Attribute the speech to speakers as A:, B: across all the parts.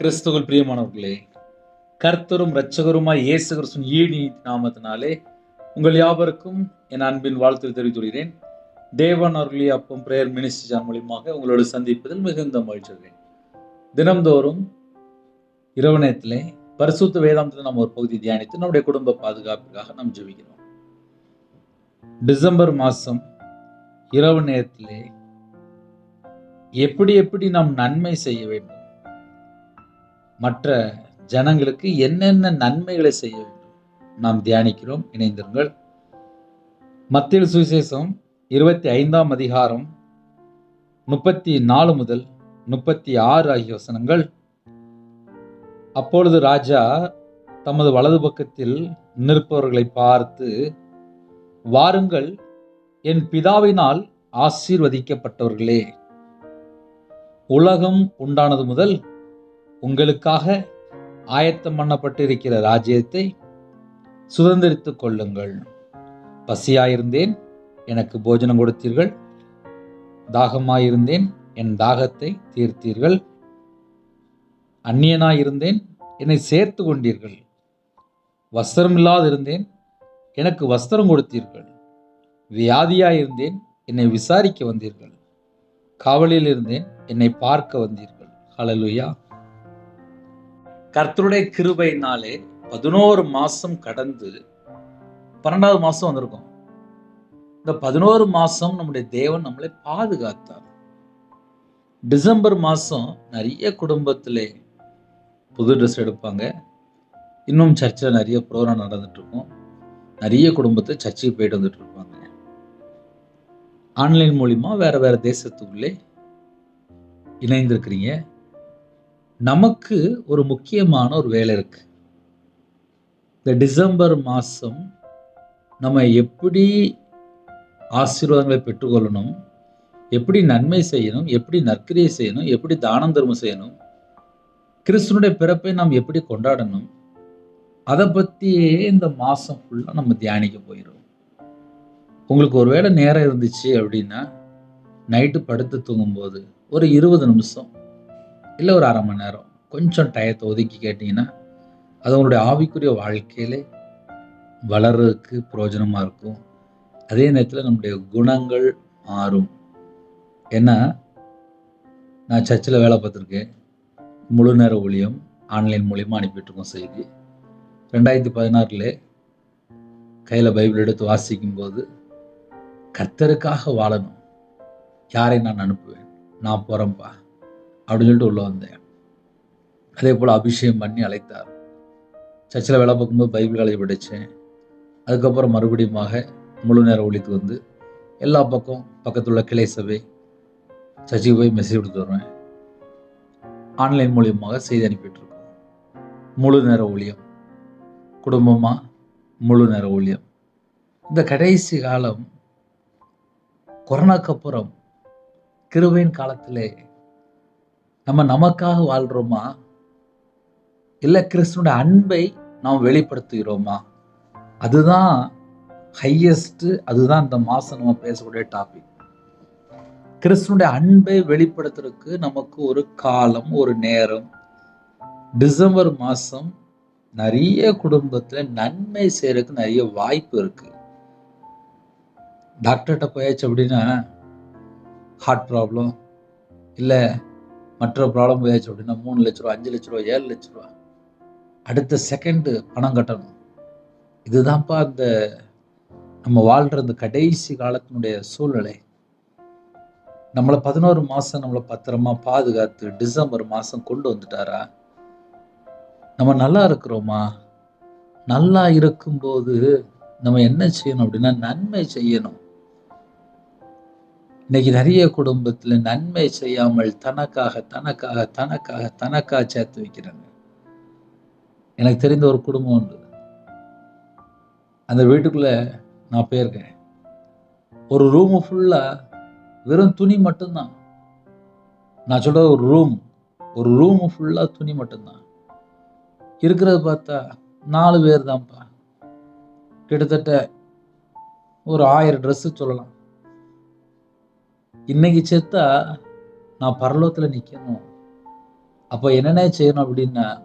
A: கிறிஸ்துவில் பிரியமானவர்களே கர்த்தரும் இரட்சகருமாய் இயேசு கிறிஸ்துவின் ஈடி நாமத்தினாலே உங்கள் யாவருக்கும் என் அன்பின் வாழ்த்து தெரிவித்துள்ளேன் தேவன் அவர்களே அப்பம் பிரேயர் மினிஸ்டர் சேனல் மூலியமாக உங்களோடு சந்திப்பதில் மிகுந்த மகிழ்ச்சிகிறேன் தினம்தோறும் இரவு நேரத்திலே பரிசுத்த வேதாந்தத்தில் நாம் ஒரு பகுதி தியானித்து நம்முடைய குடும்ப பாதுகாப்பிற்காக நாம் ஜெபிக்கிறோம். டிசம்பர் மாதம் இரவு நேரத்திலே எப்படி எப்படி நாம் நன்மை செய்ய வேண்டும் மற்ற ஜனங்களுக்கு என்னென்ன நன்மைகளை செய்ய வேண்டும்? நாம் தியானிக்கிறோம் இணைந்திருங்கள். மத்திய சுவிசேஷம் இருபத்தி ஐந்தாம் அதிகாரம் முப்பத்தி நாலு முதல் முப்பத்தி ஆறு ஆகிய வசனங்கள். அப்பொழுது ராஜா தமது வலது பக்கத்தில் நிற்பவர்களை பார்த்து வாருங்கள் என் பிதாவினால் ஆசீர்வதிக்கப்பட்டவர்களே உலகம் உண்டானது முதல் உங்களுக்காக ஆயத்தம் பண்ணப்பட்டிருக்கிற ராஜ்யத்தை சுதந்திரித்துக் கொள்ளுங்கள். பசியாயிருந்தேன் எனக்கு போஜனம் கொடுத்தீர்கள். தாகமாயிருந்தேன் என் தாகத்தை தீர்த்தீர்கள். அந்நியனாயிருந்தேன் என்னை சேர்த்து கொண்டீர்கள். வஸ்திரம் இல்லாதிருந்தேன் எனக்கு வஸ்திரம் கொடுத்தீர்கள். வியாதியாயிருந்தேன் என்னை விசாரிக்க வந்தீர்கள். காவலில் இருந்தேன் என்னை பார்க்க வந்தீர்கள். ஹலலுயா கர்த்தருடைய கிருபைனாலே பதினோரு மாசம் கடந்து பன்னெண்டாவது மாசம் வந்திருக்கும். இந்த பதினோரு மாசம் நம்முடைய தேவன் நம்மளை பாதுகாத்தார். டிசம்பர் மாதம் நிறைய குடும்பத்தில் புது ட்ரெஸ் எடுப்பாங்க. இன்னும் சர்ச்சில் நிறைய ப்ரோக்ராம் நடந்துட்டுருக்கும். நிறைய குடும்பத்தை சர்ச்சுக்கு போயிட்டு வந்துட்டு இருப்பாங்க ஆன்லைன் மூலிமா வேறு வேறு தேசத்துக்குள்ளே இணைந்திருக்கிறீங்க. நமக்கு ஒரு முக்கியமான ஒரு வேலை இருக்கு. இந்த டிசம்பர் மாதம் நம்ம எப்படி ஆசீர்வாதங்களை பெற்றுக்கொள்ளணும் எப்படி நன்மை செய்யணும் எப்படி நற்கிரியை செய்யணும் எப்படி தானம் தர்மம் செய்யணும் கிறிஸ்துனுடைய பிறப்பை நாம் எப்படி கொண்டாடணும் அதை பற்றியே இந்த மாதம் ஃபுல்லாக நம்ம தியானிக்க போயிடும் உங்களுக்கு ஒரு வேளை நேரம் இருந்துச்சு அப்படின்னா நைட்டு படுத்து தூங்கும்போது ஒரு இருபது நிமிஷம் இல்லை ஒரு அரை மணி நேரம். கொஞ்சம் டயத்தை ஒதுக்கி கேட்டிங்கன்னா அது உங்களுடைய ஆவிக்குரிய வாழ்க்கையிலே வளர்றதுக்கு பிரயோஜனமாக இருக்கும். அதே நேரத்தில் நம்முடைய குணங்கள் மாறும். ஏன்னா நான் சர்ச்சில் வேலை பார்த்துருக்கேன். முழு நேர ஊழியம் ஆன்லைன் மூலியமாக அனுப்பிட்டுருக்கோம் செய்தி. ரெண்டாயிரத்தி பதினாறில் கையில் பைபிள் எடுத்து வாசிக்கும்போது கர்த்தருக்காக வாழணும். யாரை நான் அனுப்புவேன்? நான் போகிறேன்ப்பா அப்படின்னு சொல்லிட்டு உள்ளே வந்தேன். அதே போல் அபிஷேகம் பண்ணி அழைத்தார். சர்ச்சில் வேலை பார்க்கும்போது பைபிள் காலேஜ் படித்தேன். அதுக்கப்புறம் மறுபடியுமாக முழு நேர ஒழித்து வந்து எல்லா பக்கம் பக்கத்தில் உள்ள கிளை சபை சர்ச்சுக்கு போய் மெசேஜ் கொடுத்து வருவேன். ஆன்லைன் மூலியமாக செய்தி அனுப்பிட்டுருக்கோம். முழு நேர ஊழியம் குடும்பமாக முழு நேர ஊழியம். இந்த கடைசி காலம் கொரோனாக்கு அப்புறம் கிருவையின் காலத்திலே நம்ம நமக்காக வாழ்கிறோமா இல்லை கிறிஸ்துவோட அன்பை நாம் வெளிப்படுத்துகிறோமா? அதுதான் ஹையஸ்ட்டு அதுதான் இந்த மாதம் நம்ம பேசக்கூடிய டாபிக் கிறிஸ்துனுடைய அன்பை வெளிப்படுத்துறதுக்கு நமக்கு ஒரு காலம் ஒரு நேரம். டிசம்பர் மாதம் நிறைய குடும்பத்தில் நன்மை செய்யறதுக்கு நிறைய வாய்ப்பு இருக்கு. டாக்டர்கிட்ட போயாச்சு அப்படின்னா ஹார்ட் ப்ராப்ளம் இல்லை மற்ற ப்ராப்ளம் போயாச்சு அப்படின்னா மூணு லட்ச ரூபா அஞ்சு லட்ச ரூபா ஏழு லட்ச ரூபா. அடுத்த செகண்டு பணம் கட்டணும். இதுதான்ப்பா அந்த நம்ம வாழ்கிற இந்த கடைசி காலத்தினுடைய சூழ்நிலை. நம்மளை பதினோரு மாதம் நம்மளை பத்திரமா பாதுகாத்து டிசம்பர் மாதம் கொண்டு வந்துட்டாரா? நம்ம நல்லா இருக்கிறோமா? நல்லா இருக்கும்போது நம்ம என்ன செய்யணும் அப்படின்னா நன்மை செய்யணும். இன்னைக்கு நிறைய குடும்பத்தில் நன்மை செய்யாமல் தனக்காக தனக்காக தனக்காக தனக்காக சேர்த்து வைக்கிறாங்க. எனக்கு தெரிந்த ஒரு குடும்பம் உண்டு. அந்த வீட்டுக்குள்ள நான் போயிருக்கேன். ஒரு ரூமு ஃபுல்லாக வெறும் துணி மட்டும்தான். நான் சொல்ற ஒரு ரூம் ஒரு ரூமு ஃபுல்லாக துணி மட்டும்தான். இருக்கிறத பார்த்தா நாலு பேர் தான்ப்பா கிட்டத்தட்ட ஒரு ஆயிரம் ட்ரெஸ்ஸு சொல்லலாம். இன்னைக்கு செத்தா நான் பரலோகத்தில் நிற்கணும் அப்போ என்னென்ன செய்யணும் அப்படின்னா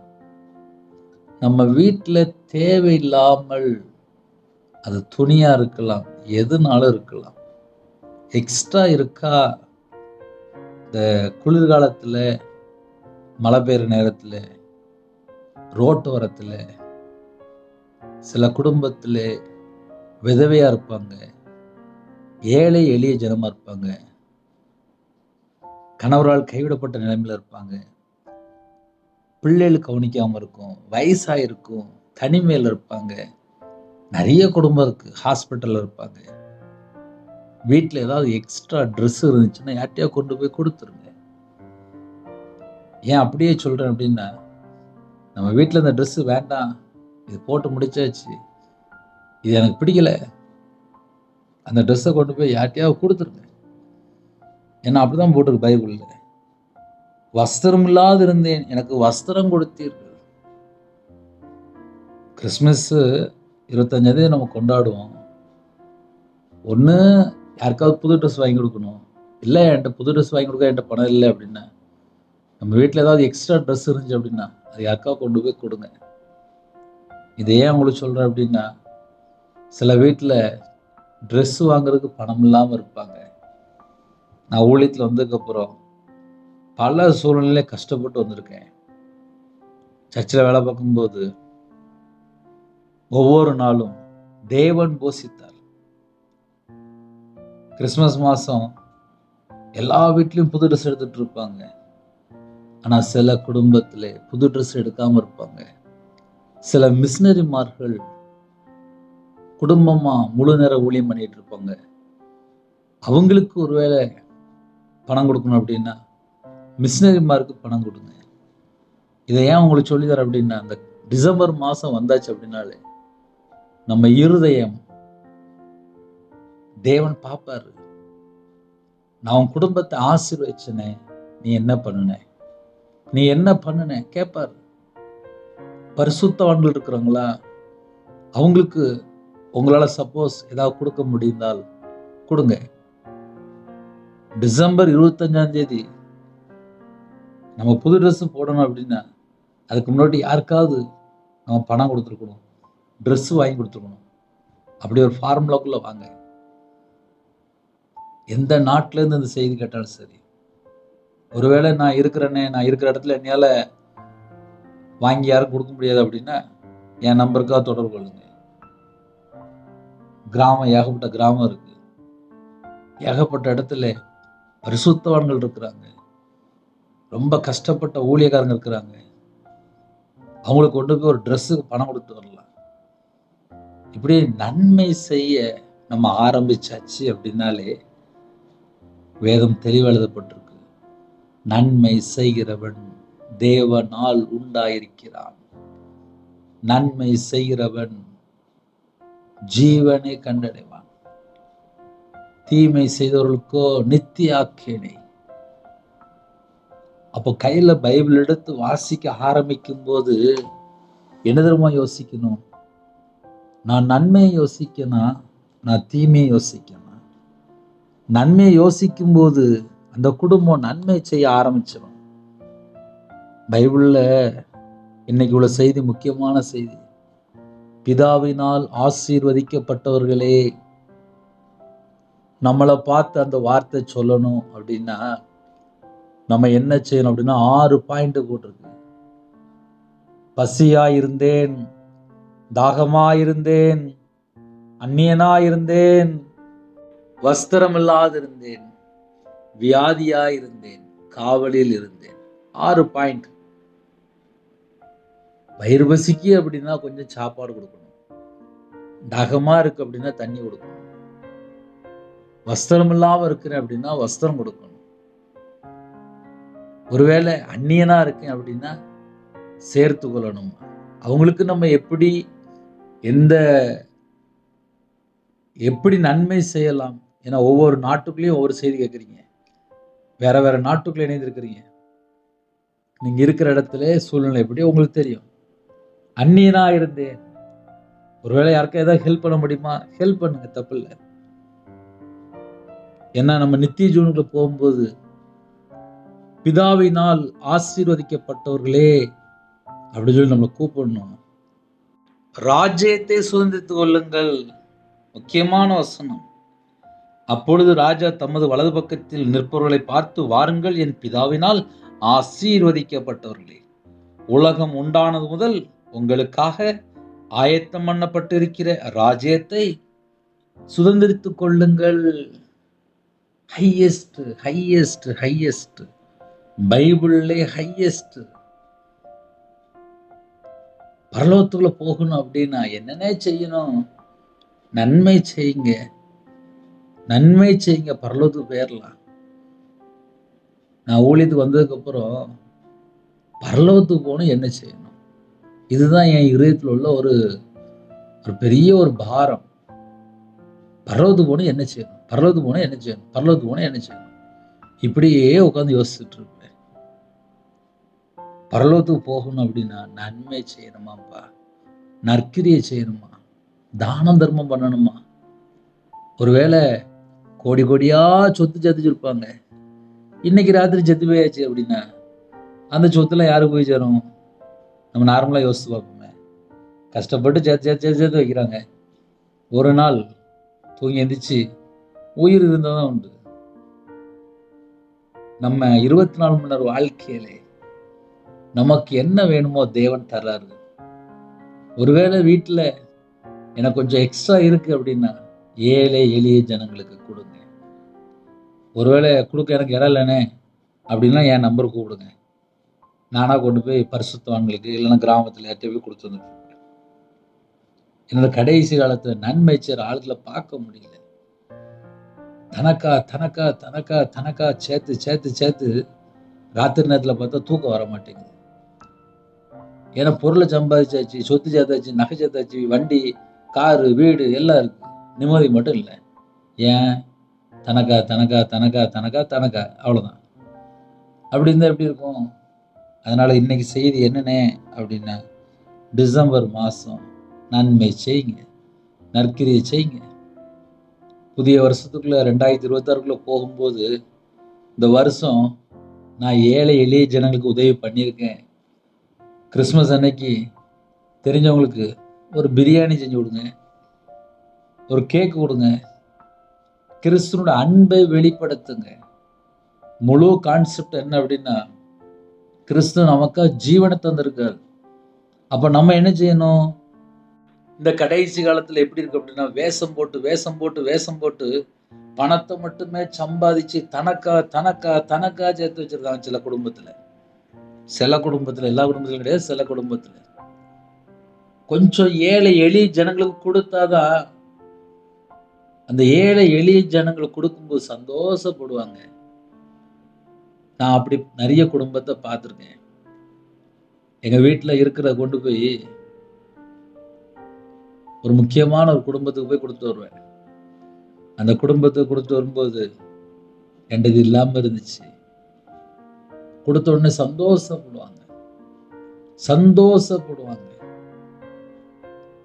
A: நம்ம வீட்டில் தேவையில்லாமல் அது துணியாக இருக்கலாம் எதுனாலும் இருக்கலாம். எக்ஸ்ட்ரா இருக்கா? இந்த குளிர்காலத்தில் மழை பெய்கிற நேரத்தில் ரோட்டு ஓரத்தில் சில குடும்பத்தில் விதவையாக இருப்பாங்க. ஏழை எளிய ஜனமாக இருப்பாங்க. கணவரால் கைவிடப்பட்ட நிலைமையில் இருப்பாங்க. பிள்ளைகள் கவனிக்காமல் இருக்கும் வயசாக இருக்கும் தனிமையில் இருப்பாங்க. நிறைய குடும்பம் இருக்கு ஹாஸ்பிட்டலில் இருப்பாங்க. வீட்டில் ஏதாவது எக்ஸ்ட்ரா ட்ரெஸ் இருந்துச்சுன்னா யார்ட்டையா கொண்டு போய் கொடுத்துருங்க. ஏன் அப்படியே சொல்கிறேன் அப்படின்னா நம்ம வீட்டில் இந்த ட்ரெஸ்ஸு வேண்டாம் இது போட்டு முடிச்சாச்சு இது எனக்கு பிடிக்கல. அந்த ட்ரெஸ்ஸை கொண்டு போய் யார்ட்டையாவது கொடுத்துருங்க. ஏன்னா அப்படிதான் போட்டிருக்கு பைபிளில். வஸ்திரம் இல்லாது இருந்தேன் எனக்கு வஸ்திரம் கொடுத்தீர்கள். கிறிஸ்மஸ்ஸு இருபத்தஞ்சாந்தேதி நம்ம கொண்டாடுவோம். ஒன்று யாருக்காவது புது ட்ரெஸ் வாங்கி கொடுக்கணும். இல்லை என்கிட்ட புது ட்ரெஸ் வாங்கி கொடுக்க என்கிட்ட பணம் இல்லை அப்படின்னா நம்ம வீட்டில் ஏதாவது எக்ஸ்ட்ரா ட்ரெஸ் இருந்துச்சு அப்படின்னா அது யாருக்காவது கொண்டு போய் கொடுங்க. இதை ஏன் உங்களுக்கு சொல்கிறேன் அப்படின்னா சில வீட்டில் ட்ரெஸ் வாங்குறதுக்கு பணம் இல்லாமல் இருப்பாங்க. நான் ஊழியத்தில் வந்ததுக்கப்புறம் பல சூழ்நிலையில கஷ்டப்பட்டு வந்திருக்கேன். சர்ச்சில் வேலை பார்க்கும்போது ஒவ்வொரு நாளும் தேவன் போஷித்தார். கிறிஸ்மஸ் மாதம் எல்லா வீட்லேயும் புது ட்ரெஸ் எடுத்துட்டு இருப்பாங்க. ஆனால் சில குடும்பத்தில் புது ட்ரெஸ் எடுக்காமல் இருப்பாங்க. சில மிஷினரிமார்கள் குடும்பமாக முழு நேர ஊழியம் பண்ணிகிட்டு இருப்பாங்க. அவங்களுக்கு ஒருவேளை பணம் கொடுக்கணும் அப்படின்னா மிஷினரிமாருக்கு பணம் கொடுங்க. இதை ஏன் உங்களுக்கு சொல்லித்தரேன் அப்படின்னா அந்த டிசம்பர் மாதம் வந்தாச்சு அப்படின்னாலே நம்ம இருதயம் தேவன் பார்ப்பாரு. நான் உன் குடும்பத்தை ஆசீர்வச்சினே நீ என்ன பண்ணுன? நீ என்ன பண்ணுன? கேட்பார் பரிசுத்தவான்கள் இருக்கிறவங்களா அவங்களுக்கு உங்களால் சப்போஸ் ஏதாவது கொடுக்க முடிந்தால் கொடுங்க. டிசம்பர் இருபத்தஞ்சாம் தேதி நம்ம புது ட்ரெஸ்ஸு போடணும் அப்படின்னா அதுக்கு முன்னாடி யாருக்காவது நம்ம பணம் கொடுத்துருக்கணும் ட்ரெஸ்ஸு வாங்கி கொடுத்துருக்கணும். அப்படி ஒரு ஃபார்முலாக்குள்ளே வாங்க. எந்த நாட்டிலேருந்து இந்த செய்தி கேட்டாலும் சரி. ஒருவேளை நான் இருக்கிறேனே நான் இருக்கிற இடத்துல என்னையால் வாங்கி யாரும் கொடுக்க முடியாது அப்படின்னா என் நம்பருக்காக தொடர்பு கொள்ளுங்க. கிராமம் ஏகப்பட்ட கிராமம் இருக்குது ஏகப்பட்ட இடத்துல பரிசுத்தவான்கள் இருக்கிறாங்க. ரொம்ப கஷ்டப்பட்ட ஊழியக்காரங்க இருக்கிறாங்க. அவங்களுக்கு கொண்டு போய் ஒரு ட்ரெஸ்ஸுக்கு பணம் கொடுத்து வரலாம். இப்படி நன்மை செய்ய நம்ம ஆரம்பிச்சாச்சு அப்படின்னாலே வேதம் தெளிவு எழுதப்பட்டிருக்கு. நன்மை செய்கிறவன் தேவனால் உண்டாயிருக்கிறான். நன்மை செய்கிறவன் ஜீவனை கண்டடைவான். தீமை செய்தவர்களுக்கோ நித்திய ஆக்கினை அப்போ கையில் பைபிள் எடுத்து வாசிக்க ஆரம்பிக்கும் போது என்ன யோசிக்கணும்? நான் நன்மையை யோசிக்கணும் நான் தீமையை யோசிக்கணும் நன்மையை யோசிக்கும் போது அந்த குடும்பம் நன்மை செய்ய ஆரம்பிச்சிடும். பைபிளில் இன்னைக்கு உள்ள செய்தி முக்கியமான செய்தி. பிதாவினால் ஆசீர்வதிக்கப்பட்டவர்களே நம்மளை பார்த்து அந்த வார்த்தை சொல்லணும் அப்படின்னா நம்ம என்ன செய்யணும் அப்படின்னா ஆறு பாயிண்ட் போட்டிருக்கு. பசியா இருந்தேன் தாகமா இருந்தேன் அந்நியனா இருந்தேன் வஸ்திரம் இல்லாதிருந்தேன் வியாதியா இருந்தேன் காவலில் இருந்தேன் ஆறு பாயிண்ட் வயிறு பசிக்கு அப்படின்னா கொஞ்சம் சாப்பாடு கொடுக்கணும். தாகமா இருக்கு அப்படின்னா தண்ணி கொடுக்கணும். வஸ்திரம் இல்லாமல் இருக்கிறேன் அப்படின்னா வஸ்திரம் கொடுக்கணும். ஒருவேளை அந்நியனாக இருக்கேன் அப்படின்னா சேர்த்து கொள்ளணும். அவங்களுக்கு நம்ம எப்படி எந்த எப்படி நன்மை செய்யலாம்? ஏன்னா ஒவ்வொரு நாட்டுக்குள்ளேயும் ஒவ்வொரு செய்தி கேட்குறீங்க. வேற வேற நாட்டுக்குள்ள இணைந்திருக்கிறீங்க. நீங்கள் இருக்கிற இடத்துல சூழ்நிலை எப்படி? உங்களுக்கு தெரியும். அந்நியனா இருந்தேன். ஒருவேளை யாருக்கா ஏதாவது ஹெல்ப் பண்ண முடியுமா? ஹெல்ப் பண்ணுங்க தப்பு இல்லை. ஏன்னா நம்ம நித்திய ஜீவனுக்குள்ள போகும்போது பிதாவினால் ஆசீர்வதிக்கப்பட்டவர்களே அப்படி சொல்லி நம்மளை கூப்பிடணும். ராஜ்யத்தை சுதந்திரித்துக் கொள்ளுங்கள். முக்கியமான வசனம். அப்பொழுது ராஜா தமது வலது பக்கத்தில் நிற்பவர்களை பார்த்து வாருங்கள் என் பிதாவினால் ஆசீர்வதிக்கப்பட்டவர்களே உலகம் உண்டானது முதல் உங்களுக்காக ஆயத்தம் பண்ணப்பட்டிருக்கிற ராஜ்யத்தை சுதந்திரித்துக் கொள்ளுங்கள். ஹையஸ்ட் ஹையஸ்ட் ஹையஸ்ட் பைபிள்லே ஹையஸ்ட் பரலோகத்துக்குள்ள போகணும் அப்படின்னா என்னென்ன செய்யணும்? நன்மை செய்யுங்க. நன்மை செய்யுங்க பரலோகத்துக்கு போயிடலாம் நான் ஊழியத்துக்கு வந்ததுக்கப்புறம் பரலோகத்துக்கு போகணும் என்ன செய்யணும்? இதுதான் என் இதயத்தில் உள்ள ஒரு ஒரு பெரிய ஒரு பாரம். பரலோகத்துக்கு போகணும் என்ன செய்யணும்? பரலோகத்துக்கு போனால் என்ன செய்யணும்? பரலோகத்துக்கு போனால் என்ன செய்யணும்? இப்படியே உட்காந்து யோசிச்சுட்டு இருப்பேன். பரலோகத்துக்கு போகணும் அப்படின்னா நன்மை செய்யணுமாப்பா? நற்கிரியை செய்யணுமா? தானம் தர்மம் பண்ணணுமா? ஒருவேளை கோடி கோடியாக சொத்து சேர்த்து இருப்பாங்க இன்னைக்கு ராத்திரி செத்து போயாச்சு அப்படின்னா அந்த சொத்துலாம் யாருக்கு போய் சேரும்? நம்ம நார்மலாக யோசித்து பார்ப்போமே. கஷ்டப்பட்டு சேர்த்து சேர்த்து சேர்த்து சேர்த்து வைக்கிறாங்க. ஒரு நாள் தூங்கி எந்திரிச்சு உயிர் இருந்தால் தான் உண்டு. நம்ம இருபத்தி நாலு மணி நேரம் வாழ்க்கையிலே நமக்கு என்ன வேணுமோ தேவன் தர்றாரு. ஒருவேளை வீட்டில் எனக்கு கொஞ்சம் எக்ஸ்ட்ரா இருக்கு அப்படின்னா ஏழை எளிய ஜனங்களுக்கு கொடுங்க. ஒருவேளை கொடுக்க எனக்கு இடம் இல்லைனே அப்படின்னா என் நம்பர் கூப்பிடுங்க நானாக கொண்டு போய் பரிசுத்தவான்களுக்கு இல்லைன்னா கிராமத்தில் யார்கிட்ட போய் கொடுத்து வந்துட்டு என்னோட கடைசி காலத்தில் நன்மைச்சர் ஆளுகளை பார்க்க முடியல. தனக்கா தனக்கா தனக்கா தனக்கா சேர்த்து சேர்த்து சேர்த்து ராத்திரி நேரத்தில் பார்த்தா தூக்கம் வர மாட்டேங்குது. ஏன்னா பொருளை சம்பாதிச்சாச்சு சொத்து சேர்த்தாச்சு நகை சேர்த்தாச்சு வண்டி காரு வீடு எல்லாம் இருக்கு. நிம்மதி மட்டும் இல்லை. ஏன்? தனக்கா தனக்கா தனக்கா தனக்கா தனக்கா அவ்வளோதான் அப்படி இருந்தால் எப்படி இருக்கும்? அதனால் இன்னைக்கு செய்தி என்னென்ன அப்படின்னா டிசம்பர் மாதம் நன்மை செய்யுங்க. நற்கிரியை செய்யுங்க. புதிய வருஷத்துக்குள்ளே ரெண்டாயிரத்தி இருபத்தாறுக்குள்ளே போகும்போது இந்த வருஷம் நான் ஏழை எளிய ஜனங்களுக்கு உதவி பண்ணியிருக்கேன். கிறிஸ்மஸ் அன்னைக்கு தெரிஞ்சவங்களுக்கு ஒரு பிரியாணி செஞ்சு கொடுங்க. ஒரு கேக் கொடுங்க. கிறிஸ்துனோட அன்பை வெளிப்படுத்துங்க. முழு கான்செப்ட் என்ன அப்படின்னா கிறிஸ்து நமக்காக ஜீவனை தந்திருக்கார். அப்போ நம்ம என்ன செய்யணும்? இந்த கடைசி காலத்துல எப்படி இருக்கு அப்படின்னா வேஷம் போட்டு வேஷம் போட்டு வேஷம் போட்டு பணத்தை மட்டுமே சம்பாதிச்சு தனக்கா தனக்கா தனக்கா சேர்த்து வச்சிருக்காங்க சில குடும்பத்துல. சில குடும்பத்துல எல்லா குடும்பத்திலும் கிடையாது சில குடும்பத்துல. கொஞ்சம் ஏழை எளிய ஜனங்களுக்கு கொடுத்தாதான் அந்த ஏழை எளிய ஜனங்களுக்கு கொடுக்கும்போது சந்தோஷப்படுவாங்க. நான் அப்படி நிறைய குடும்பத்தை பார்த்துருக்கேன். எங்க வீட்டுல இருக்கிறத கொண்டு போய் ஒரு முக்கியமான ஒரு குடும்பத்துக்கு போய் கொடுத்து வருவேன். அந்த குடும்பத்துக்கு கொடுத்து வரும்போது என்கிட்ட இல்லாம இருந்துச்சு. கொடுத்த உடனே சந்தோஷப்படுவாங்க. சந்தோஷப்படுவாங்க.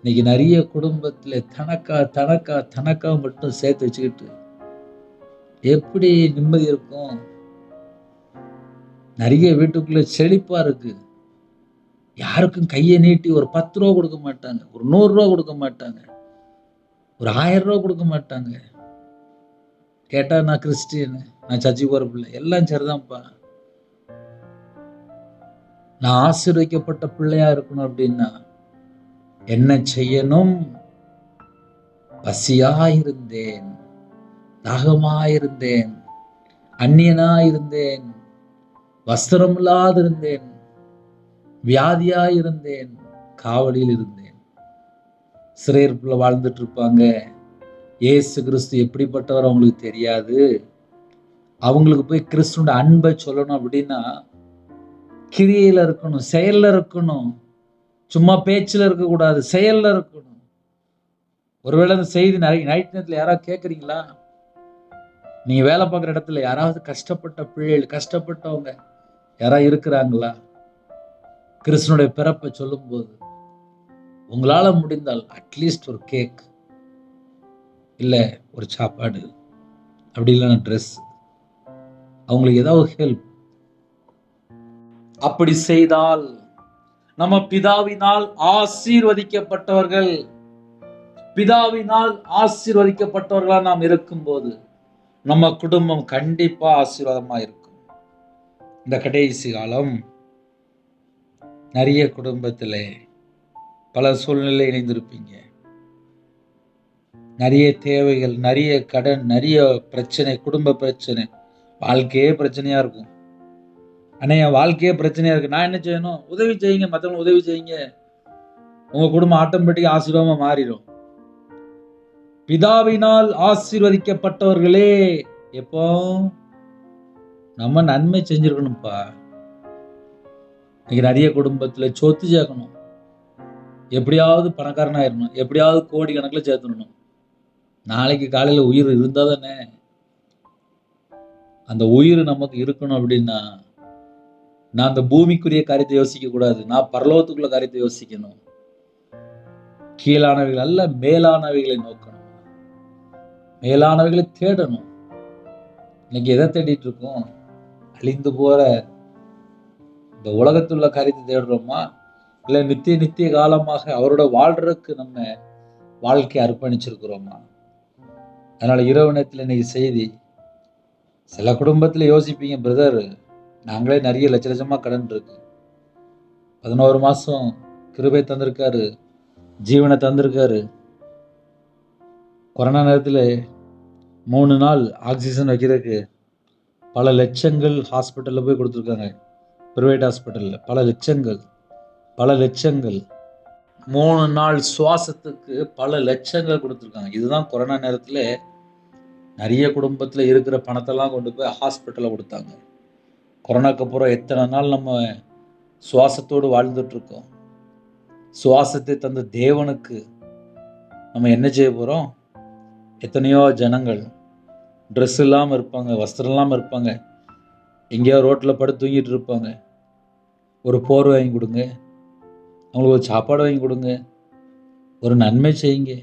A: இன்னைக்கு நிறைய குடும்பத்துல தனக்கா தனக்கா தனக்கா மட்டும் சேர்த்து வச்சுக்கிட்டு எப்படி நிம்மதி இருக்கும்? நிறைய வீட்டுக்குள்ள செழிப்பா இருக்கு. யாருக்கும் கையை நீட்டி ஒரு பத்து ரூபா கொடுக்க மாட்டாங்க. ஒரு நூறுரூவா கொடுக்க மாட்டாங்க. ஒரு ஆயிரம் ரூபா கொடுக்க மாட்டாங்க. கேட்டா நான் கிறிஸ்டியனு நான் சர்ச்சை போற பிள்ளை. எல்லாம் சரிதான்ப்பா. நான் ஆசீர்வைக்கப்பட்ட பிள்ளையா இருக்கணும் அப்படின்னா என்ன செய்யணும்? பசியாயிருந்தேன். தாகமாயிருந்தேன். அந்நியனாயிருந்தேன். வஸ்திரமில்லாதிருந்தேன். வியாதியாயிருந்தேன் காவலில் இருந்தேன் சிறையிருப்புல வாழ்ந்துட்டு இருப்பாங்க ஏசு கிறிஸ்து எப்படிப்பட்டவர் அவங்களுக்கு தெரியாது. அவங்களுக்கு போய் கிறிஸ்துவோட அன்பை சொல்லணும் அப்படின்னா கிரியையில இருக்கணும் செயல்ல இருக்கணும். சும்மா பேச்சில் இருக்கக்கூடாது செயல்ல இருக்கணும். ஒருவேளை அந்த செய்தி நிறைய நைட் நேரத்தில் யாராவது கேட்குறீங்களா நீங்கள் வேலை பார்க்குற இடத்துல யாராவது கஷ்டப்பட்ட பிள்ளைகள் கஷ்டப்பட்டவங்க யாராவது இருக்கிறாங்களா? கிறிஸ்தனுடைய பிறப்பை சொல்லும்போது உங்களால் முடிந்தால் அட்லீஸ்ட் ஒரு கேக் இல்லை ஒரு சாப்பாடு அப்படி இல்லைன்னா ட்ரெஸ் அவங்களுக்கு ஏதாவது ஹெல்ப் அப்படி செய்தால் நம்ம பிதாவினால் ஆசீர்வதிக்கப்பட்டவர்கள் பிதாவினால் ஆசீர்வதிக்கப்பட்டவர்களாக நாம் இருக்கும்போது நம்ம குடும்பம் கண்டிப்பாக ஆசீர்வாதமாக இருக்கும். இந்த கடைசி காலம் நிறைய குடும்பத்தில் பல சூழ்நிலை இணைந்திருப்பீங்க. நிறைய தேவைகள் நிறைய கடன் நிறைய பிரச்சனை குடும்ப பிரச்சனை. வாழ்க்கையே பிரச்சனையாக இருக்கும். ஆனால் என் வாழ்க்கையே பிரச்சனையாக இருக்குது நான் என்ன செய்யணும்? உதவி செய்யுங்க. மற்றவங்க உதவி செய்யுங்க. உங்கள் குடும்பம் ஆட்டோமேட்டிக்காக ஆசீர்வாதமாக மாறிடும். பிதாவினால் ஆசீர்வதிக்கப்பட்டவர்களே எப்போ? நம்ம நன்மை செஞ்சிருக்கணும்ப்பா இன்னைக்கு நிறைய குடும்பத்துல சொத்து சேர்க்கணும். எப்படியாவது பணக்காரனாயிரணும் எப்படியாவது கோடி கணக்கில் சேர்த்துடணும். நாளைக்கு காலையில் உயிர் இருந்தால் தானே? அந்த உயிர் நமக்கு இருக்கணும் அப்படின்னா நான் அந்த பூமிக்குரிய காரியத்தை யோசிக்க கூடாது. நான் பரலோகத்துக்குள்ள காரியத்தை யோசிக்கணும். கீழானவைகள் அல்ல மேலானவைகளை நோக்கணும். மேலானவைகளை தேடணும். இன்னைக்கு எதை தேடிட்டு இருக்கோம்? அழிந்து போற இந்த உலகத்தில் உள்ள காரியத்தை தேடுறோமா? இல்லை நித்திய நித்திய காலமாக அவரோட வாழ்றதுக்கு நம்ம வாழ்க்கையை அர்ப்பணிச்சிருக்கிறோமா? அதனால் இரவு நேரத்தில் இன்னைக்கு செய்தி சில குடும்பத்தில் யோசிப்பீங்க பிரதர் நாங்களே நிறைய லட்ச லட்சமாக கடன் இருக்கு. பதினோரு மாதம் கிருபை தந்திருக்காரு ஜீவனை தந்திருக்காரு. கொரோனா நேரத்தில் மூணு நாள் ஆக்சிஜன் வைக்கிறதுக்கு பல லட்சங்கள் ஹாஸ்பிட்டலில் போய் கொடுத்துருக்காங்க. ப்ரைவேட் ஹாஸ்பிட்டலில் பல லட்சங்கள் பல லட்சங்கள். மூணு நாள் சுவாசத்துக்கு பல லட்சங்கள் கொடுத்துருக்காங்க. இதுதான் கொரோனா நேரத்தில் நிறைய குடும்பத்தில் இருக்கிற பணத்தெல்லாம் கொண்டு போய் ஹாஸ்பிட்டலில் கொடுத்தாங்க. கொரோனாக்கு அப்புறம் எத்தனை நாள் நம்ம சுவாசத்தோடு வாழ்ந்துட்டுருக்கோம். சுவாசத்தை தந்த தேவனுக்கு நம்ம என்ன செய்ய போகிறோம் எத்தனையோ ஜனங்கள் ட்ரெஸ் இல்லாமல் இருப்பாங்க வஸ்திரம் இல்லாமல் இருப்பாங்க. எங்கேயோ ரோட்டில் படுத்து தூங்கிட்டு இருப்பாங்க. ஒரு போர்வை வாங்கி கொடுங்க. அவங்களுக்கு ஒரு சாப்பாடு வாங்கி கொடுங்க. ஒரு நன்மை செய்யுங்க.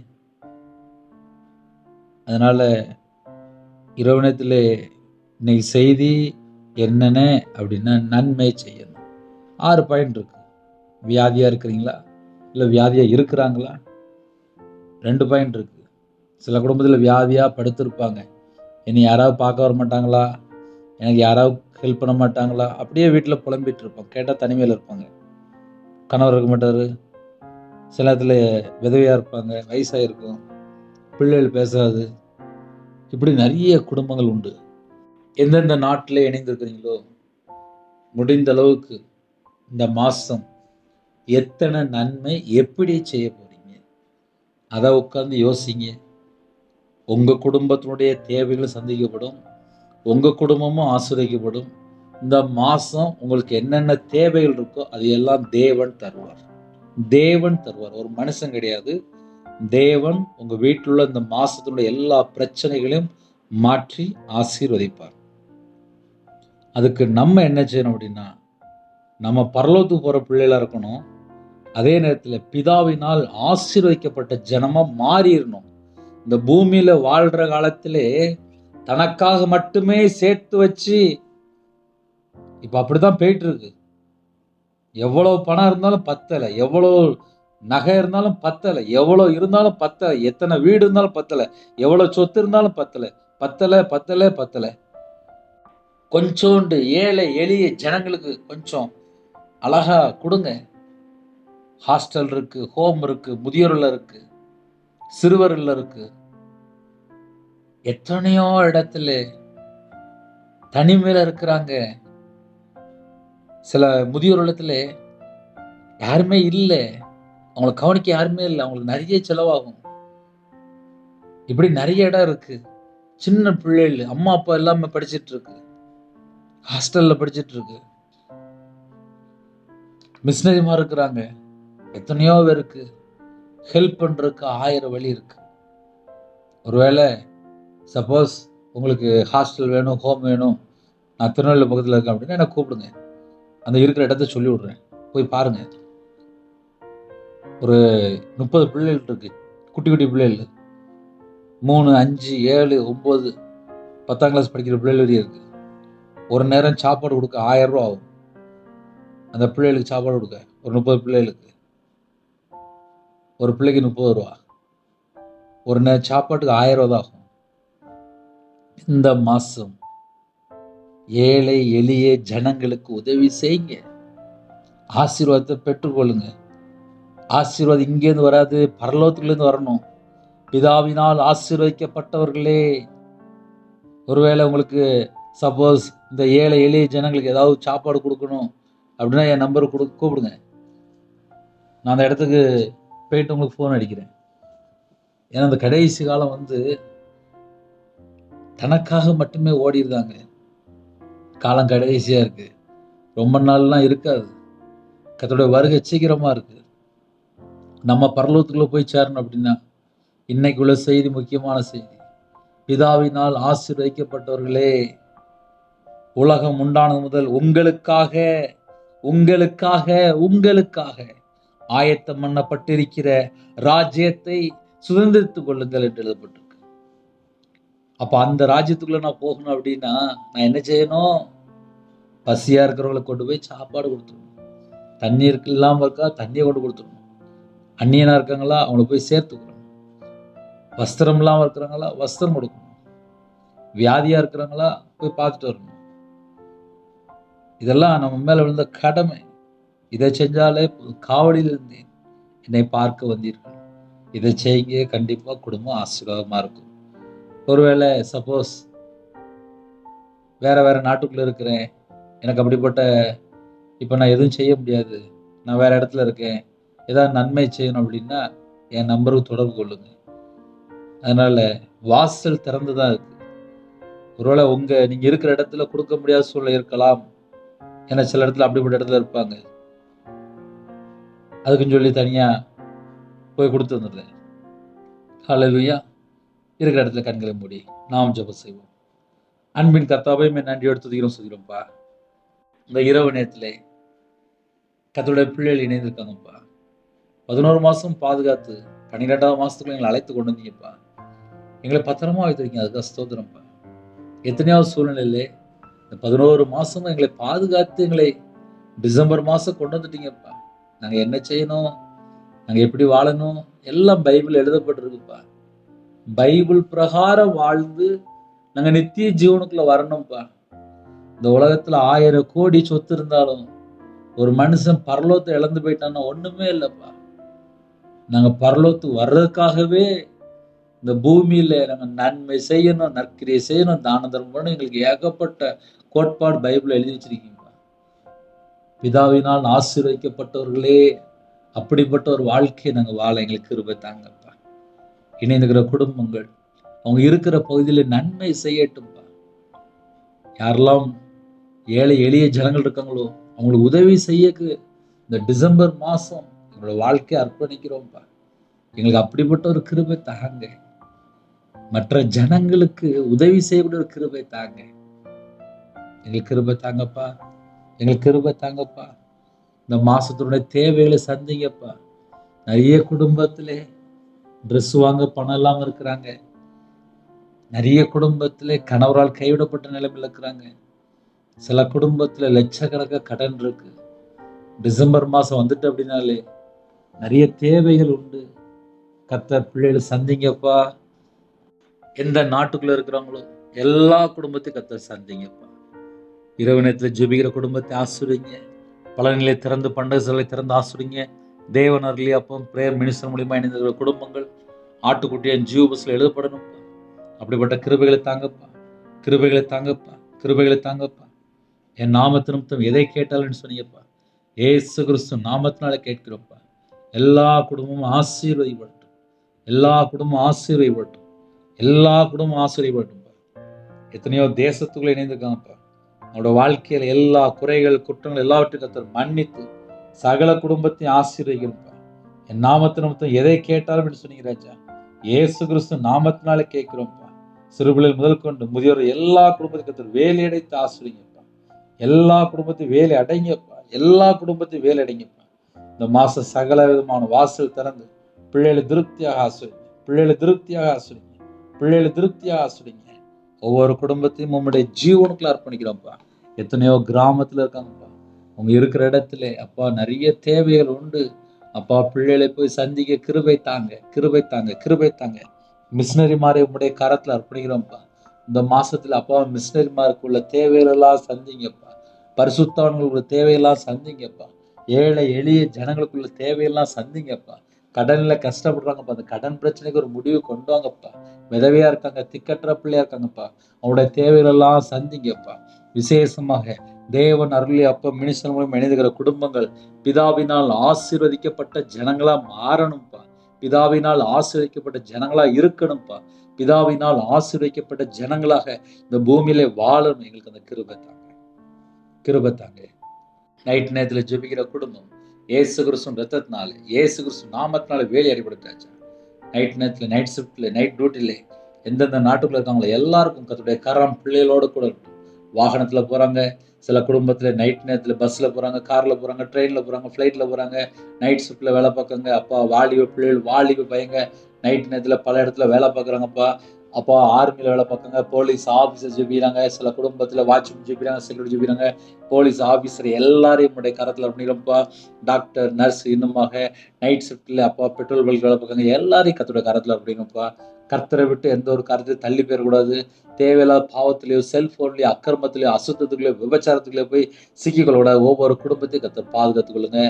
A: அதனால் இரவு நேரத்தில் இன்னைக்கு செய்தி என்னென்ன அப்படின்னா நன்மை செய்யணும். ஆறு பாயிண்ட் இருக்கு. வியாதியாக இருக்கிறீங்களா? இல்லை வியாதியாக இருக்கிறாங்களா? ரெண்டு பாயிண்ட் இருக்குது சில குடும்பத்தில் வியாதியாக படுத்திருப்பாங்க. என்னை யாராவது பார்க்க வர மாட்டாங்களா? எனக்கு யாராவது ஹெல்ப் பண்ண மாட்டாங்களா? அப்படியே வீட்டில் புலம்பிட்டு இருப்பாங்க கேட்டால் தனிமையில் இருப்பாங்க. கணவர் இருக்க மாட்டார். சில நேரத்தில் விதவையாக இருப்பாங்க. வயசாக இருக்கும் பிள்ளைகள் பேசாது. இப்படி நிறைய குடும்பங்கள் உண்டு. எந்தெந்த நாட்டில் இணைந்திருக்கிறீங்களோ முடிந்த அளவுக்கு இந்த மாதம் எத்தனை நன்மை எப்படி செய்ய போகிறீங்க அதை உட்காந்து யோசிங்க. உங்கள் குடும்பத்தினுடைய தேவைகள் சந்திக்கப்படும். உங்கள் குடும்பமும் ஆசிரியப்படும் இந்த மாதம் உங்களுக்கு என்னென்ன தேவைகள் இருக்கோ அது எல்லாம் தேவன் தருவார். தேவன் தருவார். ஒரு மனுஷன் கிடையாது. தேவன் உங்கள் வீட்டில் உள்ள இந்த மாதத்துள்ள எல்லா பிரச்சனைகளையும் மாற்றி ஆசீர்வதிப்பார். அதுக்கு நம்ம என்ன செய்யணும் அப்படின்னா நம்ம பரலோகத்துக்கு போகிற பிள்ளைகளாக இருக்கணும். அதே நேரத்தில் பிதாவினால் ஆசீர்வதிக்கப்பட்ட ஜனமாக மாறிடணும் இந்த பூமியில் வாழ்கிற காலத்திலே தனக்காக மட்டுமே சேர்த்து வச்சு இப்ப அப்படிதான் போயிட்டு இருக்கு எவ்வளவு பணம் இருந்தாலும் பத்தலை எவ்வளவு நகை இருந்தாலும் பத்தலை எவ்வளவு இருந்தாலும் பத்தலை எத்தனை வீடு இருந்தாலும் பத்தலை எவ்வளவு சொத்து இருந்தாலும் பத்தலை பத்தலை பத்தலை பத்தலை. கொஞ்சோண்டு ஏழை எளிய ஜனங்களுக்கு கொஞ்சம் அழகா கொடுங்க. ஹாஸ்டல் இருக்கு ஹோம் இருக்கு முதியோர்ல இருக்கு சிறுவர்கள் இருக்கு எத்தனையோ இடத்துல தனிமையில் இருக்கிறாங்க. சில முதியோர் இடத்துல யாருமே இல்லை. அவங்கள கவனிக்க யாருமே இல்லை. அவங்களுக்கு நிறைய செலவாகும். இப்படி நிறைய இடம் இருக்கு. சின்ன பிள்ளைகள் அம்மா அப்பா எல்லாமே படிச்சுட்டு இருக்கு. ஹாஸ்டல்ல படிச்சுட்டு இருக்கு. மிஷினரிமா இருக்கிறாங்க. எத்தனையோ பேருக்கு ஹெல்ப் பண்றதுக்கு ஆயிரம் வழி இருக்கு. ஒருவேளை சப்போஸ் உங்களுக்கு ஹாஸ்டல் வேணும் ஹோம் வேணும். நான் திருநெல்வேலி பக்கத்தில் இருக்கேன் அப்படின்னா என்னை கூப்பிடுங்க. அந்த இருக்கிற இடத்த சொல்லி விட்றேன் போய் பாருங்கள் ஒரு முப்பது பிள்ளைகள் இருக்குது குட்டி குட்டி பிள்ளைகள். மூணு அஞ்சு ஏழு ஒம்பது பத்தாம் கிளாஸ் படிக்கிற பிள்ளைகள் வரையும் இருக்குது ஒரு நேரம் சாப்பாடு கொடுக்க ஆயிரம் ரூபா ஆகும். அந்த பிள்ளைகளுக்கு சாப்பாடு கொடுக்க. ஒரு முப்பது பிள்ளைகளுக்கு. ஒரு பிள்ளைக்கு முப்பது ரூபா. ஒரு நேரம் சாப்பாட்டுக்கு ஆயிரம் ரூபா தான் ஆகும். இந்த மாதம் ஏழை எளிய ஜனங்களுக்கு உதவி செய்யுங்க. ஆசீர்வாதத்தை பெற்றுக்கொள்ளுங்க. ஆசீர்வாதம் இங்கேருந்து வராது பரலோகத்துலேருந்து வரணும். பிதாவினால் ஆசீர்வதிக்கப்பட்டவர்களே ஒருவேளை உங்களுக்கு சப்போஸ் இந்த ஏழை எளிய ஜனங்களுக்கு ஏதாவது சாப்பாடு கொடுக்கணும் அப்படின்னா என் நம்பர் கொடு கூப்பிடுங்க. நான் அந்த இடத்துக்கு போயிட்டு உங்களுக்கு ஃபோன் அடிக்கிறேன். ஏன்னா அந்த கடைசி காலம் வந்து தனக்காக மட்டுமே ஓடிடுதாங்க காலம் கடைசியாக இருக்குது ரொம்ப நாள்லாம் இருக்காது. கத்தோடைய வருகை சீக்கிரமாக இருக்குது நம்ம பரலோகத்துக்குள்ளே போய் சேரணும் அப்படின்னா இன்னைக்கு உள்ள செய்தி முக்கியமான செய்தி. பிதாவினால் ஆசீர்வதிக்கப்பட்டவர்களே உலகம் உண்டானது முதல் உங்களுக்காக உங்களுக்காக உங்களுக்காக ஆயத்தம் பண்ணப்பட்டிருக்கிற ராஜ்யத்தை சுதந்திரித்துக் கொள்ளுங்கள் என்று எழுதப்பட்டு அப்போ அந்த ராஜ்யத்துக்குள்ள நான் போகணும் அப்படின்னா நான் என்ன செய்யணும்? பசியா இருக்கிறவங்களை கொண்டு போய் சாப்பாடு கொடுத்துடணும். தண்ணீர் இல்லாமல் இருக்கா? தண்ணியை கொண்டு கொடுத்துடணும். அந்நியனாக இருக்காங்களா அவங்கள போய் சேர்த்துக்கணும். வஸ்திரம் இல்லாமல் இருக்கிறாங்களா வஸ்திரம் கொடுக்கணும். வியாதியா இருக்கிறாங்களா போய் பார்த்துட்டு வரணும். இதெல்லாம் நம்ம மேல விழுந்த கடமை. இதை செஞ்சாலே போதும். காவலில் இருந்தேன் என்னை பார்க்க வந்தீர்கள். இதை செய்யுங்க. கண்டிப்பாக குடும்பம் ஆசீர்வாதமாக இருக்கும். ஒருவேளை சப்போஸ் வேற வேற நாட்டுக்குள்ள இருக்கிறேன். எனக்கு அப்படிப்பட்ட இப்போ நான் எதுவும் செய்ய முடியாது. நான் வேற இடத்துல இருக்கேன். ஏதாவது நன்மை செய்யணும் அப்படின்னா என் நம்பருக்கு தொடர்பு கொள்ளுங்க. அதனால வாசல் திறந்து தான் இருக்கு. ஒருவேளை உங்க நீங்க இருக்கிற இடத்துல கொடுக்க முடியாத சூழ்நிலை இருக்கலாம். ஏன்னா சில இடத்துல அப்படிப்பட்ட இடத்துல இருப்பாங்க. அதுக்குன்னு சொல்லி தனியா போய் கொடுத்து வந்துடுறேன். ஹalleluya இருக்கிற இடத்துல கண்களை மூடி நாம் ஜெபம் செய்வோம். அன்பின் கர்த்தாவே மே நன்றியோடு துதிக்கிறோம் சொல்கிறோம்ப்பா இந்த இரவு நேரத்தில் கத்தோடைய பிள்ளைகள் இணைந்திருக்காங்கப்பா. பதினோரு மாதம் பாதுகாத்து பன்னிரெண்டாவது மாதத்துக்குள்ள எங்களை அழைத்து கொண்டு வந்தீங்கப்பா. எங்களை பத்திரமா வைத்திருக்கீங்க அதுக்காக ஸ்தோத்திரம்ப்பா. எத்தனையாவது சூழ்நிலையிலே இந்த பதினோரு மாதமும் எங்களை பாதுகாத்து எங்களை டிசம்பர் மாதம் கொண்டு வந்துட்டீங்கப்பா. நாங்கள் என்ன செய்யணும்? நாங்கள் எப்படி வாழணும்? எல்லாம் பைபிள் எழுதப்பட்டிருக்குப்பா. பைபிள் பிரகாரம் வாழ்ந்து நாங்கள் நித்திய ஜீவனுக்குள்ள வரணும்ப்பா இந்த உலகத்துல ஆயிரம் கோடி சொத்து இருந்தாலும் ஒரு மனுஷன் பரலோத்தை இழந்து போயிட்டான்னா ஒண்ணுமே இல்லைப்பா. நாங்கள் பரலோத்து வர்றதுக்காகவே இந்த பூமியில நாங்கள் நன்மை செய்யணும் நற்கிரியை செய்யணும் தான தர்மம் பண்ணணும். எங்களுக்கு ஏகப்பட்ட கோட்பாடு பைபிள் எழுதி வச்சிருக்கீங்கப்பா. பிதாவினால் ஆசீர்வதிக்கப்பட்டவர்களே அப்படிப்பட்ட ஒரு வாழ்க்கையை நாங்கள் வாழ எங்களுக்கு கிருபை தாங்கப்பா. இணைந்துக்கிற குடும்பங்கள் அவங்க இருக்கிற பகுதியில நன்மை செய்யட்டும்ப்பா யாரெல்லாம் ஏழை எளிய ஜனங்கள் இருக்காங்களோ அவங்களுக்கு உதவி செய்யக்கு இந்த டிசம்பர் மாசம் எங்களோட வாழ்க்கையை அர்ப்பணிக்கிறோம்ப்பா எங்களுக்கு அப்படிப்பட்ட ஒரு கிருபை தாங்க. மற்ற ஜனங்களுக்கு உதவி செய்யக்கூடிய ஒரு கிருபை தாங்க. எங்களுக்கு கிருபை தாங்கப்பா எங்களுக்கு கிருபை தாங்கப்பா இந்த மாசத்தினுடைய தேவைகளை சந்திங்கப்பா நிறைய குடும்பத்திலே ட்ரெஸ் வாங்க பணம் இல்லாமல் இருக்கிறாங்க. நிறைய குடும்பத்தில் கணவரால் கைவிடப்பட்ட நிலைமையில் இருக்கிறாங்க. சில குடும்பத்தில் லட்சக்கணக்காக கடன் இருக்கு. டிசம்பர் மாதம் வந்துட்டு அப்படின்னாலே நிறைய தேவைகள் உண்டு. கத்த பிள்ளைகளை சந்திங்கப்பா. எந்த நாட்டுக்குள்ளே இருக்கிறவங்களோ எல்லா குடும்பத்தையும் கத்த சந்திங்கப்பா. இரவு நேரத்தில் ஜெபிக்கிற குடும்பத்தை ஆசுரிங்க. பலநிலை திறந்து பண்டக திறந்து ஆசுரிங்க. தேவன் அருளி அப்போ பிரேயர் மினிஸ்டர் மூலியமா இணைந்திருக்கிற குடும்பங்கள் ஆட்டுக்குட்டியன் ஜியோ பஸ்ல எழுதப்படணும்ப்பா. அப்படிப்பட்ட கிருபைகளை தாங்கப்பா. கிருபைகளை தாங்கப்பா. கிருபைகளை தாங்கப்பா. என் நாமத்து நிமித்தம் எதை கேட்டாலும் சொன்னீங்கப்பா. ஏசு கிறிஸ்து நாமத்தினால கேட்கிறோம்ப்பா. எல்லா குடும்பமும் ஆசீர்வதிப்படட்டும். எல்லா குடும்பமும் ஆசீர்வதிப்படட்டும். எல்லா குடும்பமும் ஆசீர்வதிப்படட்டும்ப்பா. எத்தனையோ தேசத்துக்குள்ள இணைந்திருக்காங்கப்பா. அவனோட வாழ்க்கையில் எல்லா குறைகள் குற்றங்கள் எல்லாவற்றையும் கத்தர் மன்னித்து சகல குடும்பத்தையும் ஆசீர்வதிப்பார் என் நாமத்து நிமித்தம் எதை கேட்டாலும் என்று சொன்னீங்க ராஜா? ஏசு கிறிஸ்து நாமத்தினால கேட்கிறோம்ப்பா. சிறுபிள்ளைகள் முதல் கொண்டு முதியோர் எல்லா குடும்பத்துக்கு வேலை அடைத்து ஆசிரியப்பா எல்லா குடும்பத்தையும் வேலை அடைங்கப்பா. எல்லா குடும்பத்தையும் வேலை அடைங்கப்பா. இந்த மாசம் சகல விதமான வாசல் திறந்து பிள்ளைகளை திருப்தியாக ஆசிரிங்க பிள்ளைகளை திருப்தியாக ஆசிரிங்க பிள்ளைகளை திருப்தியாக ஆசிரிங்க ஒவ்வொரு குடும்பத்தையும் உம்முடைய ஜீவனுக்குள்ள அர்ப்பணிக்கிறோம்ப்பா. எத்தனையோ கிராமத்துல இருக்காங்க. அவங்க இருக்கிற இடத்துல அப்பா நிறைய தேவைகள் உண்டு. அப்பா பிள்ளைகளை போய் சந்திக்க கிருபை தாங்க கிருபை தாங்க கிருபை தாங்க மிஷினரி உங்களுடைய கரத்தில் அர்ப்பணிக்கிறோம்ப்பா. இந்த மாசத்துல அப்பா மிஷினரிமாருக்குள்ள தேவைகள் எல்லாம் சந்திங்கப்பா. பரிசுத்தவன்களுக்குள்ள தேவையெல்லாம் சந்திங்கப்பா. ஏழை எளிய ஜனங்களுக்குள்ள தேவையெல்லாம் சந்திங்கப்பா. கடன்ல கஷ்டப்படுறாங்கப்பா. அந்த கடன் பிரச்சனைக்கு ஒரு முடிவு கொண்டு வாங்கப்பா. விதவையா இருக்காங்க திக்கற்ற பிள்ளையா இருக்காங்கப்பா. அவங்களுடைய தேவைகளெல்லாம் சந்திங்கப்பா. விசேஷமாக தேவன் அருளி அப்ப மினிஸ்டர் மூலம் இணைந்துகிற குடும்பங்கள் பிதாவினால் ஆசீர்வதிக்கப்பட்ட ஜனங்களா மாறணும்ப்பா பிதாவினால் ஆசீர்வதிக்கப்பட்ட ஜனங்களா இருக்கணும்ப்பா பிதாவினால் ஆசீர்வதிக்கப்பட்ட ஜனங்களாக இந்த பூமியில வாழணும். எங்களுக்கு அந்த கிருபை தாங்க. கிருபை தாங்க. நைட் நேரத்துல ஜெபிக்கிற குடும்பம் ஏசு கிறிஸ்துவின் ரத்தத்தினால ஏசு கிறிஸ்து நாமத்தினால வேலை அறிப்படுத்தாச்சு நைட் நேரத்துல நைட் ஷிஃப்ட்ல நைட் டியூட்டில எந்தெந்த நாட்டுக்குள்ள இருக்காங்களோ எல்லாருக்கும் கத்துடைய கரம் பிள்ளைகளோட கூட இருக்கட்டும். வாகனத்துல போறாங்க சில குடும்பத்துல நைட் நேரத்துல பஸ்ல போறாங்க கார்ல போறாங்க ட்ரெயின்ல போறாங்க ஃப்ளைட்டில் போறாங்க நைட் ஷிஃப்ட்ல வேலை பார்க்குறாங்க அப்பா வாலிப பிள்ளைகள் வாலிப பையங்க நைட் நேரத்துல பல இடத்துல வேலை பார்க்குறாங்கப்பா. அப்பா ஆர்மியில் வேலை பார்க்குறாங்க போலீஸ் ஆஃபீஸர் ஜெபிக்கிறாங்க சில குடும்பத்தில் வாட்ச்மேன் ஜெபிக்கிறாங்க செக்யூரிட்டி ஜெபிக்கிறாங்க போலீஸ் ஆஃபீஸர் எல்லாரையும் உடைய கரத்தில் பண்ணிடும்ப்பா டாக்டர் நர்ஸ் இன்னுமாக நைட் ஷிஃப்ட்டில் அப்பா பெட்ரோல் பல்க் வேலை பார்க்குறாங்க எல்லாரையும் கத்தோட கரத்தில் அப்படிங்கப்பா கர்த்தரை விட்டு எந்த ஒரு காரியத்தையும் தள்ளி போயிடக்கூடாது. தேவையில்லாத பாவத்திலேயோ செல்ஃபோன்லேயோ அக்கிரமத்திலேயோ அசுத்தத்துக்குள்ளேயோ விபச்சாரத்துக்குள்ளேயோ போய் சிக்கிக்கொள்ளக்கூடாது. ஒவ்வொரு குடும்பத்தையும் கற்று பாதுகாத்துக்கொள்ளுங்க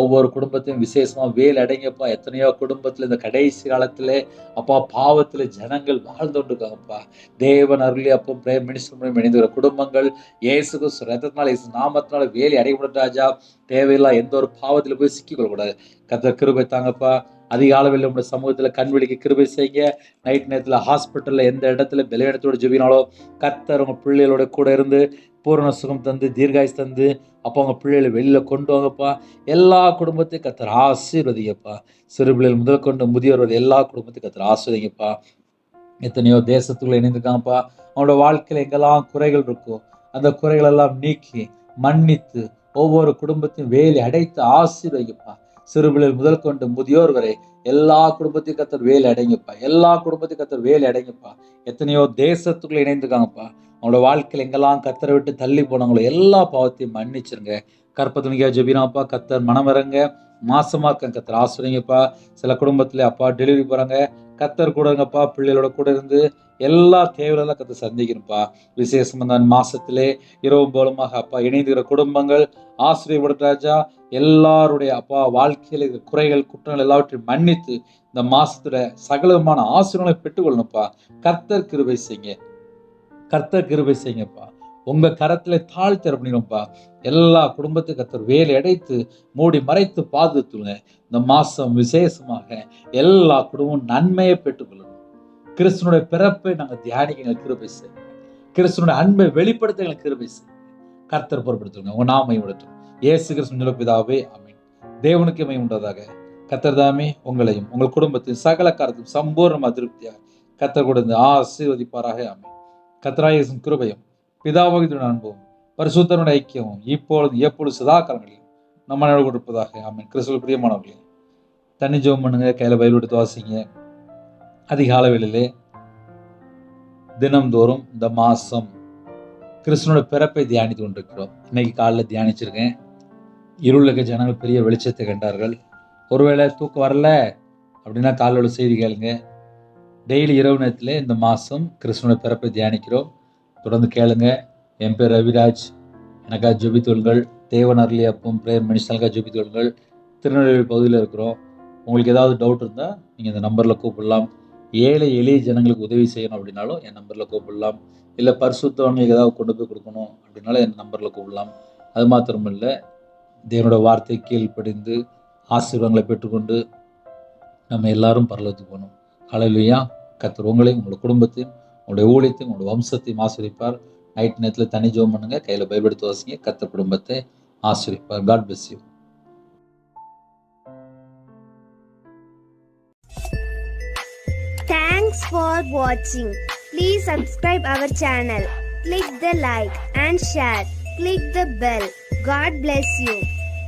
A: ஒவ்வொரு குடும்பத்தையும் விசேஷமாக வேல் அடைங்கப்பா எத்தனையோ குடும்பத்தில் இந்த கடைசி காலத்தில் அப்பா பாவத்தில் ஜனங்கள் வாழ்ந்து கொண்டிருக்காங்கப்பா. தேவன் அருளி அப்போ பிரேம் மினிஸ்டர் இணைந்து வர குடும்பங்கள் இயேசு ரத்தத்தினால இயேசு நாமத்தினால வேலி அடையப்படும் ராஜா. தேவையில்லா எந்த ஒரு பாவத்தில் போய் சிக்கிக்கொள்ளக்கூடாது. கத்த கிருபை தாங்கப்பா. அதிக அளவில் நம்முடைய சமூகத்தில் கண்வெளிக்கு கிருபை செய்யுங்க. நைட் நேரத்தில் ஹாஸ்பிட்டலில் எந்த இடத்துல பலவீனத்தோட ஜெபினாலோ கர்த்தர் உங்கள் பிள்ளைகளோட கூட இருந்து பூரண சுகம் தந்து தீர்காயுஸ் தந்து அப்போ அவங்க பிள்ளைகளை வெளியில் கொண்டு வாங்கப்பா. எல்லா குடும்பத்தையும் கத்தர் ஆசீர்வதிங்கப்பா. சிறு பிள்ளைகள் முதல் கொண்டு முதியோர் வரை எல்லா குடும்பத்தையும் கத்தர் ஆசீர்வதிங்கப்பா. எத்தனையோ தேசத்துக்குள்ள இணைந்திருக்காங்கப்பா. அவனோட வாழ்க்கையில் எங்கெல்லாம் குறைகள் இருக்கோ அந்த குறைகளெல்லாம் நீக்கி மன்னித்து ஒவ்வொரு குடும்பத்தையும் வேலி அடைத்து ஆசீர்வதிங்கப்பா. சிறு முதல் கொண்டு முதியோர் வரை எல்லா குடும்பத்தையும் கத்தர் வேலை அடைங்கப்பா எல்லா குடும்பத்தையும் கத்தர் வேலை அடங்கிப்பா எத்தனையோ தேசத்துக்குள்ள இணைந்துக்காங்கப்பா அவங்களோட வாழ்க்கையில் எங்கெல்லாம் கத்தரை விட்டு தள்ளி போனவங்களோ எல்லா பாவத்தையும் மன்னிச்சிருங்க. கற்பத்துணிக்கா ஜெபினாப்பா கத்தர் மனமிறங்க மாசமாக இருக்க கத்தர் ஆசிரியங்கப்பா. சில குடும்பத்தில் அப்பா டெலிவரி போகிறாங்க கத்தர் கூட இருங்கப்பா பிள்ளைகளோட கூட இருந்து எல்லா தேவையெல்லாம் கற்று சந்திக்கணும்ப்பா. விசேஷமாக தான் மாசத்திலே இரவு போலமாக அப்பா இணைந்துகிற குடும்பங்கள் ஆசிரியப்படும் ராஜா எல்லாருடைய அப்பா வாழ்க்கையில் இருக்கிற குறைகள் குற்றங்கள் எல்லாவற்றையும் மன்னித்து இந்த மாசத்துல சகலமான ஆசிரியர்களை பெற்றுக்கொள்ளணும்ப்பா. கர்த்தர் கிருபை செய்யுங்க. கர்த்தர் கிருபை செய்யுங்கப்பா. உங்க கரத்துல தாழ்த்தி பண்ணிடும்ப்பா எல்லா குடும்பத்துக்கு கத்தர் வேலை அடைத்து மூடி மறைத்து பாதுகாத்துங்க. இந்த மாசம் விசேஷமாக எல்லா குடும்பமும் நன்மையை பெற்றுக்கொள்ளணும். கிறிஸ்தனுடைய பிறப்பை நாங்கள் தியானிக்க எங்களுக்கு கிருபை செய்யுங்க. கிறிஸ்தனுடைய அன்பை வெளிப்படுத்த எங்களுக்கு கிருபை செய்யுங்க. கர்த்தர் பொருட்படுத்துங்க. உங்க நாமை உடட்டும் ஏசு கிறிஸ்து பிதாவே அமீன் தேவனுக்கு மை உண்டதாக. கத்தர் தாமே உங்களையும் உங்கள் குடும்பத்தையும் சகல காரத்தையும் சம்பூர்ணமாக திருப்தியாக கத்தர் கொடுத்து ஆசீர்வதிப்பாராக அமீன் கத்தராயேசும் கிருபையும் பிதாவகிதுடன் அன்பும் பரிசுத்தனுடைய ஐக்கியமும் இப்பொழுது எப்பொழுது சதா காலங்களிலும் நம்ம நினைவு கொடுப்பதாக ஆமீன். கிறிஸ்துவ பிரியமானவர்களே தண்ணி ஜோம் பண்ணுங்க கையில் பயில் எடுத்து வாசிங்க. அதிகால வேளையிலே தினம்தோறும் இந்த மாசம் கிறிஸ்துவனோட பிறப்பை தியானித்து கொண்டிருக்கிறோம். இன்னைக்கு காலைல தியானிச்சிருக்கேன். இருளுக்கு ஜனங்கள் பெரிய வெளிச்சத்தை கண்டார்கள். ஒருவேளை தூக்கம் வரல அப்படின்னா காலையோட செய்தி கேளுங்க. டெய்லி இரவு நேரத்தில் இந்த மாதம் கிறிஸ்துவனோட பிறப்பை தியானிக்கிறோம். தொடர்ந்து கேளுங்க. என் பேர் ரவிராஜ். எனக்காக ஜெபித்தோள்கள் தேவன் அருளி அப்பும் பிரேயர் மினிஸ்டலுக்காக ஜெபித்தோள்கள் திருநெல்வேலி பகுதியில் இருக்கிறோம். உங்களுக்கு ஏதாவது டவுட் இருந்தால் நீங்கள் இந்த நம்பரில் கூப்பிடலாம். ஏழை எளிய ஜனங்களுக்கு உதவி செய்யணும் அப்படின்னாலும் என் நம்பரில் கூப்பிடலாம். இல்லை பரிசுத்தவங்களுக்கு ஏதாவது கொண்டு போய் கொடுக்கணும் அப்படின்னாலும் என் நம்பரில் கூப்பிடலாம். அது மாத்திரம் இல்லை தேவனோட வார்த்தை கீழ்ப்படிந்து ஆசீர்வாதங்களை பெற்றுக்கொண்டு நம்ம எல்லாரும் பரலத்துக்கு போகணும். காலையிலையா கத்துறவங்களையும் உங்களோட குடும்பத்தையும் உங்களுடைய ஊழியத்தையும் உங்களுடைய வம்சத்தையும் ஆசிரிப்பார் நைட் நேரத்தில் தனி ஜோம் பண்ணுங்க கையில் பயப்படுத்த எடுத்து வாசிங்க கத்த குடும்பத்தை ஆசிரிப்பார் God bless you
B: thanks for வாட்சிங் please subscribe our channel click the like and share click the bell God bless you